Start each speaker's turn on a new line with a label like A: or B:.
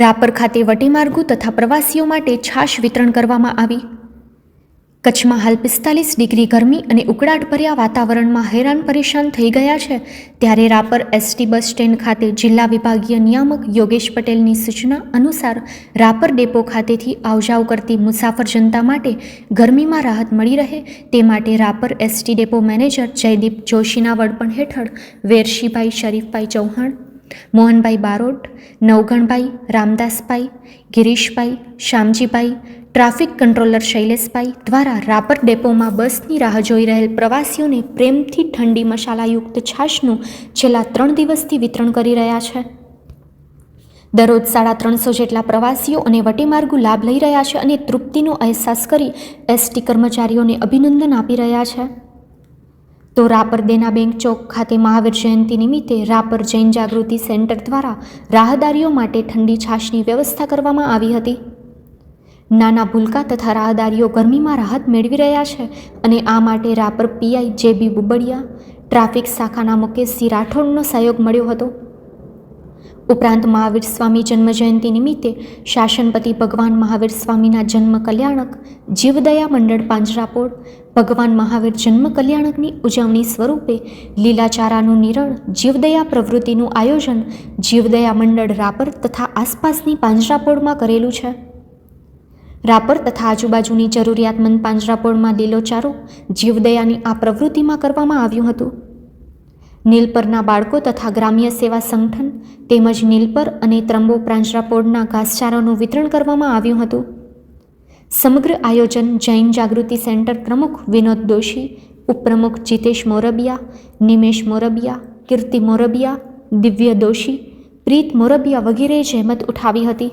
A: રાપર ખાતે વટીમાર્ગો તથા પ્રવાસીઓ માટે છાશ વિતરણ કરવામાં આવી. કચ્છમાં હાલ પિસ્તાલીસ ડિગ્રી ગરમી અને ઉકળાટભર્યા વાતાવરણમાં હેરાન પરેશાન થઈ ગયા છે, ત્યારે રાપર એસટી બસ સ્ટેન્ડ ખાતે જિલ્લા વિભાગીય નિયામક યોગેશ પટેલની સૂચના અનુસાર રાપર ડેપો ખાતેથી આવજાવ કરતી મુસાફર જનતા માટે ગરમીમાં રાહત મળી રહે તે માટે Rapar ST depot manager Jaydeep જોશીના વડપણ હેઠળ વેરશીભાઈ શરીફભાઈ ચૌહાણ મોહનભાઈ બારોટ, નવગણભાઈ, રામદાસભાઈ, ગિરીશભાઈ, શ્યામજીભાઈ, ટ્રાફિક કંટ્રોલર શૈલેષભાઈ દ્વારા રાપર ડેપોમાં બસની રાહ જોઈ રહેલ પ્રવાસીઓને પ્રેમથી ઠંડી મસાલાયુક્ત છાશનું છેલ્લા ત્રણ દિવસથી વિતરણ કરી રહ્યા છે. દરરોજ સાડા ત્રણસો જેટલા પ્રવાસીઓ અને વટેમાર્ગુ લાભ લઈ રહ્યા છે અને તૃપ્તિનો અહેસાસ કરી એસટી કર્મચારીઓને અભિનંદન આપી રહ્યા છે. તો રાપર દેના બેંક ચોક ખાતે મહાવીર જયંતિ નિમિત્તે રાપર જૈન જાગૃતિ સેન્ટર દ્વારા રાહદારીઓ માટે ઠંડી છાશની વ્યવસ્થા કરવામાં આવી હતી. નાના ભૂલકા તથા રાહદારીઓ ગરમીમાં રાહત મેળવી રહ્યા છે અને આ માટે રાપર પીઆઈ જે બી બુબડિયા, ટ્રાફિક શાખાના મુકેશજી રાઠોડનો સહયોગ મળ્યો હતો. ઉપરાંત મહાવીર સ્વામી જન્મજયંતિ નિમિત્તે શાસનપતિ ભગવાન મહાવીર સ્વામીના જન્મ કલ્યાણક જીવદયા મંડળ પાંજરાપોળ ભગવાન મહાવીર જન્મ કલ્યાણકની ઉજવણી સ્વરૂપે લીલાચારાનું નિરણ, જીવદયા પ્રવૃત્તિનું આયોજન જીવદયા મંડળ રાપર તથા આસપાસની પાંજરાપોળમાં કરેલું છે. રાપર તથા આજુબાજુની જરૂરિયાતમંદ પાંજરાપોળમાં લીલોચારો જીવદયાની આ પ્રવૃત્તિમાં કરવામાં આવ્યું હતું. નીલપરના બાળકો તથા ગ્રામ્ય સેવા સંગઠન તેમજ નીલપર અને ત્રંબો પ્રાંજરાપોળના ઘાસચારાનું વિતરણ કરવામાં આવ્યું હતું. સમગ્ર આયોજન જૈન જાગૃતિ સેન્ટર પ્રમુખ વિનોદ દોશી, ઉપપ્રમુખ જીતેશ મોરબિયા, નિમેશ મોરબિયા, કીર્તિ મોરબિયા, દિવ્ય દોશી, પ્રીત મોરબિયા વગેરેએ જહેમત ઉઠાવી હતી.